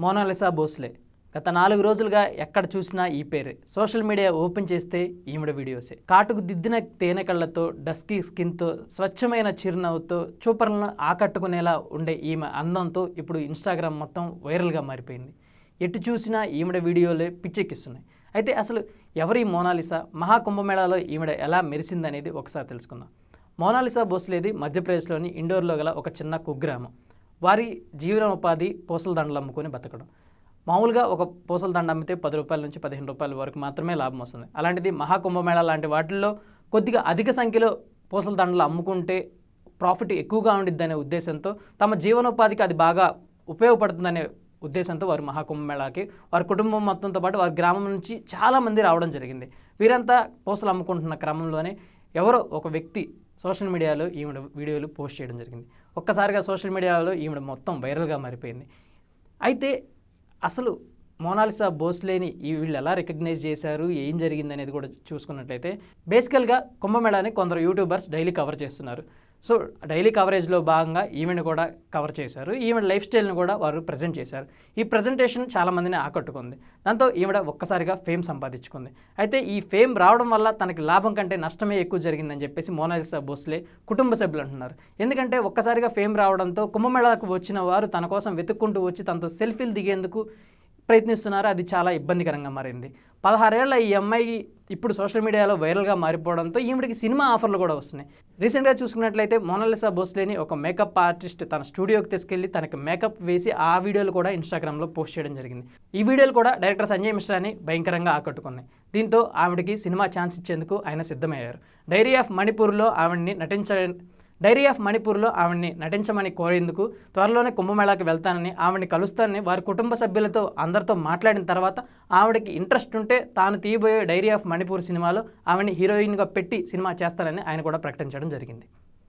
Mona Lisa Bhosle. గత నాలుగు రోజులుగా ఎక్కడ చూసినా ఈ పేరే. సోషల్ మీడియా ఓపెన్ చేస్తే ఈమెడ వీడియోసే. కాటుకు దిద్దిన తేనె కళ్ళతో డస్కీ స్కిన్తో స్వచ్ఛమైన చిరునవ్వుతో చూపర్లను ఆకట్టుకునేలా ఉండే ఈమె అందంతో ఇప్పుడు ఇన్స్టాగ్రామ్ మొత్తం వైరల్గా మారిపోయింది. ఎటు చూసినా ఈమెడ వీడియోలే పిచ్చెక్కిస్తున్నాయి. అయితే అసలు ఎవరి మోనాలిసా? మహాకుంభమేళాలో ఈమెడ ఎలా మెరిసిందనేది ఒకసారి తెలుసుకుందాం. మోనాలిసా భోస్లేది మధ్యప్రదేశ్లోని ఇండోర్లో గల ఒక చిన్న కుగ్రామం. వారి జీవనోపాధి పూసల దండలు అమ్ముకొని బతకడం. మామూలుగా ఒక పూసల దండ అమ్మితే పది రూపాయల నుంచి పదిహేను రూపాయల వరకు మాత్రమే లాభం వస్తుంది. అలాంటిది మహాకుంభమేళా లాంటి వాటిల్లో కొద్దిగా అధిక సంఖ్యలో పూసల దండలు అమ్ముకుంటే ప్రాఫిట్ ఎక్కువగా ఉండిద్దనే ఉద్దేశంతో తమ జీవనోపాధికి అది బాగా ఉపయోగపడుతుందనే ఉద్దేశంతో వారు మహాకుంభమేళాకి వారి కుటుంబం మొత్తంతో పాటు వారి గ్రామం నుంచి చాలామంది రావడం జరిగింది. వీరంతా పూసలు అమ్ముకుంటున్న క్రమంలోనే ఎవరో ఒక వ్యక్తి సోషల్ మీడియాలో ఈవిడ వీడియోలు పోస్ట్ చేయడం జరిగింది. ఒక్కసారిగా సోషల్ మీడియాలో ఈవిడ మొత్తం వైరల్గా మారిపోయింది. అయితే అసలు మోనాలిసా బోస్లేని ఈ వీళ్ళు ఎలా రికగ్నైజ్ చేశారు ఏం జరిగింది అనేది కూడా చూసుకున్నట్లయితే బేసికల్గా కుంభమేళాని కొందరు యూట్యూబర్స్ డైలీ కవర్ చేస్తున్నారు. సో డైలీ కవరేజ్లో భాగంగా ఈవెంట్ కూడా కవర్ చేశారు. ఈవెంట్ లైఫ్ స్టైల్ని కూడా వారు ప్రజెంట్ చేశారు. ఈ ప్రజెంటేషన్ చాలామందిని ఆకట్టుకుంది. దాంతో ఈవిడ ఒక్కసారిగా ఫేమ్ సంపాదించుకుంది. అయితే ఈ ఫేమ్ రావడం వల్ల తనకి లాభం కంటే నష్టమే ఎక్కువ జరిగిందని చెప్పేసి మోనాలిసా బోస్లే కుటుంబ సభ్యులు అంటున్నారు. ఎందుకంటే ఒక్కసారిగా ఫేమ్ రావడంతో కుంభమేళాకు వచ్చిన వారు తన కోసం వెతుక్కుంటూ వచ్చి తనతో సెల్ఫీలు దిగేందుకు ప్రయత్నిస్తున్నారు అది చాలా ఇబ్బందికరంగా మారింది. పదహారేళ్ళ ఈ అమ్మాయి ఇప్పుడు సోషల్ మీడియాలో వైరల్గా మారిపోవడంతో ఈవిడికి సినిమా ఆఫర్లు కూడా వస్తున్నాయి. రీసెంట్గా చూసుకున్నట్లయితే మోనాలిసా భోస్లేని ఒక మేకప్ ఆర్టిస్ట్ తన స్టూడియోకి తీసుకెళ్ళి తనకి మేకప్ వేసి ఆ వీడియోలు కూడా ఇన్స్టాగ్రామ్లో పోస్ట్ చేయడం జరిగింది. ఈ వీడియోలు కూడా డైరెక్టర్ సంజయ్ మిశ్రాని భయంకరంగా ఆకట్టుకున్నాయి. దీంతో ఆవిడకి సినిమా ఛాన్స్ ఇచ్చేందుకు ఆయన సిద్ధమయ్యారు. డైరీ ఆఫ్ మణిపూర్లో ఆవిడ్ని నటించ డైరీ ఆఫ్ మణిపూర్లో ఆవిడ్ని నటించమని కోరేందుకు త్వరలోనే కుంభమేళాకి వెళ్తానని ఆవిడ్ని కలుస్తానని వారి కుటుంబ సభ్యులతో అందరితో మాట్లాడిన తర్వాత ఆవిడకి ఇంట్రెస్ట్ ఉంటే తాను తీయబోయే డైరీ ఆఫ్ మణిపూర్ సినిమాలో ఆవిడ్ని హీరోయిన్గా పెట్టి సినిమా చేస్తానని ఆయన కూడా ప్రకటించడం జరిగింది.